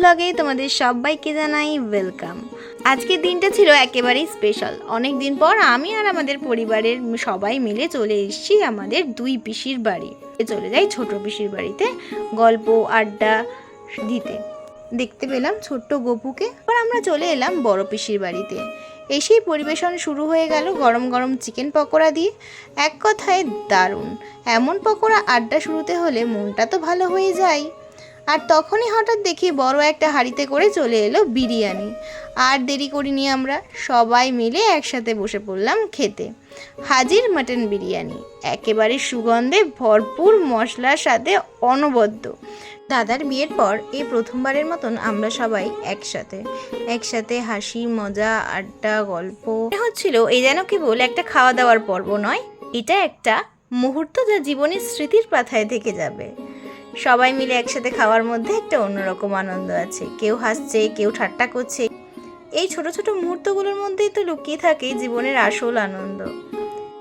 ব্লগে তোমাদের সবাইকে জানাই ওয়েলকাম আজকের দিনটা ছিল একেবারেই স্পেশাল অনেক দিন পর আমি আর আমাদের পরিবারের সবাই মিলে চলে এসেছি আমাদের দুই পিসির বাড়ি। চলে যাই ছোট পিসির বাড়িতে গল্প, আড্ডা দিতে। দেখতে পেলাম ছোট্ট গপুকে। আর আমরা চলে এলাম বড় পিসির বাড়িতে। এসেই পরিবেশন শুরু হয়ে গেল গরম গরম চিকেন পকোড়া দিয়ে। এক কথায় দারুণ। এমন পকোড়া আড্ডা শুরুতে হলে মনটা তো ভালো হয়ে যায়। আর তখনই হঠাৎ দেখি বড় একটা হাঁড়িতে করে চলে এলো বিরিয়ানি। আর দেরি করিনি আমরা, সবাই মিলে একসাথে বসে পড়লাম খেতে। হাজির মাটন বিরিয়ানি, একেবারে সুগন্ধে ভরপুর মশলার সাথে অনবদ্য। দাদার বিয়ের পর এই প্রথমবারের মতন আমরা সবাই একসাথে। একসাথে হাসি, মজা, আড্ডা, গল্প। হচ্ছিল এই যেন কেবল একটা খাওয়া দাওয়ার পর্ব নয়, এটা একটা মুহূর্ত যা জীবনের স্মৃতির পাথায় থেকে যাবে। সবাই মিলে একসাথে খাওয়ার মধ্যে একটা অন্যরকম আনন্দ আছে। কেউ হাসছে, কেউ ঠাট্টা করছে। এই ছোট ছোট মুহূর্তগুলোর মধ্যেই তো লুকিয়ে থাকে জীবনের আসল আনন্দ।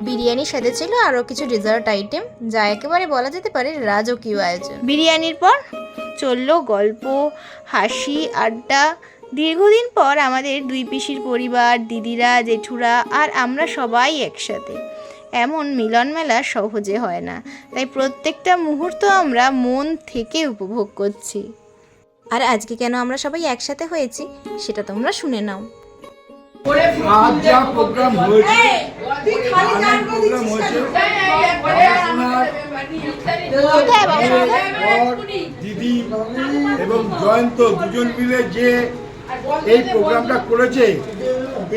বিরিয়ানির সাথে ছিল আরও কিছু ডেজার্ট আইটেম যা একেবারে বলা যেতে পারে রাজকীয় আয়োজন। বিরিয়ানির পর চলল গল্প, হাসি, আড্ডা। দীর্ঘদিন পর আমাদের দুই পিসির পরিবার, দিদিরা, জেঠুরা আর আমরা সবাই একসাথে। এমন মিলন মেলা সহজে হয় না। তাই প্রত্যেকটা মুহূর্ত আমরা মন থেকে উপভোগ করছি। আর আজকে কেন আমরা সবাই একসাথে হয়েছি সেটা তোমরা শুনে নাও। আজ যা প্রোগ্রাম হয়েছে প্রোগ্রাম হয়েছে দিদি এবং জয়ন্ত দুজন মিলে যে এই প্রোগ্রামটা করেছে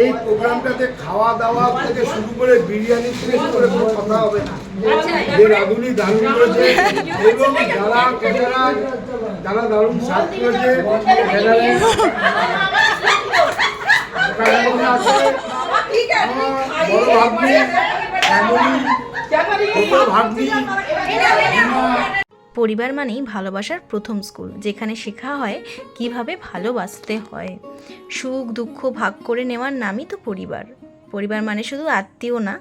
এই প্রোগ্রামটাতে খাওয়া দাওয়া থেকে শুরু করে বিরিয়ানি থেকে শুরু করে কোনো কথা হবে না। যে রাঁধুনি দারুণ করেছে এবং যারা ক্যামেরা, যারা দারুণ সার্ভ করেছে বড় ভাগ্নি এমনই পরিবার মানেই ভালোবাসার প্রথম স্কুল, যেখানে শেখা হয় কীভাবে ভালোবাসতে হয়। সুখ, দুঃখ ভাগ করে নেওয়ার নামই তো পরিবার। পরিবার মানে শুধু আত্মীয় না,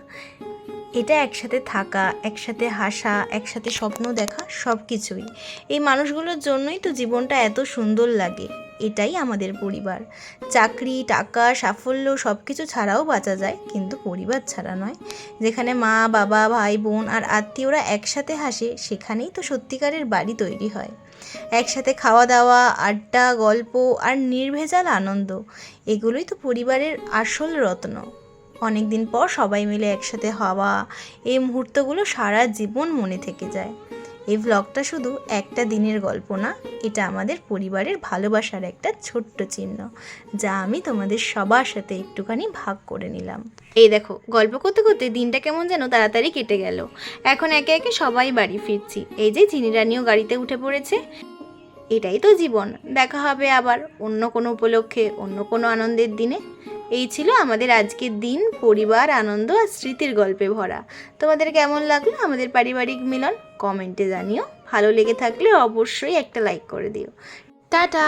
এটা একসাথে থাকা, একসাথে হাসা, একসাথে স্বপ্ন দেখা সব কিছুই এই মানুষগুলোর জন্যই তো জীবনটা এত সুন্দর লাগে। এটাই আমাদের পরিবার। চাকরি, টাকা, সাফল্য সব কিছু ছাড়াও বাঁচা যায়, কিন্তু পরিবার ছাড়া নয়। যেখানে মা, বাবা, ভাই, বোন আর আত্মীয়রা একসাথে হাসে, সেখানেই তো সত্যিকারের বাড়ি তৈরি হয়। একসাথে খাওয়া দাওয়া আড্ডা, গল্প আর নির্ভেজাল আনন্দ, এগুলোই তো পরিবারের আসল রত্ন। অনেক দিন পর সবাই মিলে একসাথে হওয়া, এই মুহূর্তগুলো সারা জীবন মনে থেকে যায়। এই ভ্লগটা শুধু একটা দিনের গল্প না, এটা আমাদের পরিবারের ভালোবাসার একটা ছোট্ট চিহ্ন, যা আমি তোমাদের সবার সাথে একটুখানি ভাগ করে নিলাম। এই দেখো, গল্প করতে করতে দিনটা কেমন যেন তাড়াতাড়ি কেটে গেল। এখন একে একে সবাই বাড়ি ফিরছি। এই যে চিনি রানিও গাড়িতে উঠে পড়েছে। এটাই তো জীবন। দেখা হবে আবার অন্য কোনো উপলক্ষে, অন্য কোনো আনন্দের দিনে। এই ছিল আমাদের আজকের দিন, পরিবার, আনন্দ আর স্মৃতির গল্পে ভরা। তোমাদের কেমন লাগল আমাদের পারিবারিক মিলন? কমেন্টে জানিও। ভালো লেগে থাকলে অবশ্যই একটা লাইক করে দিও। টাটা!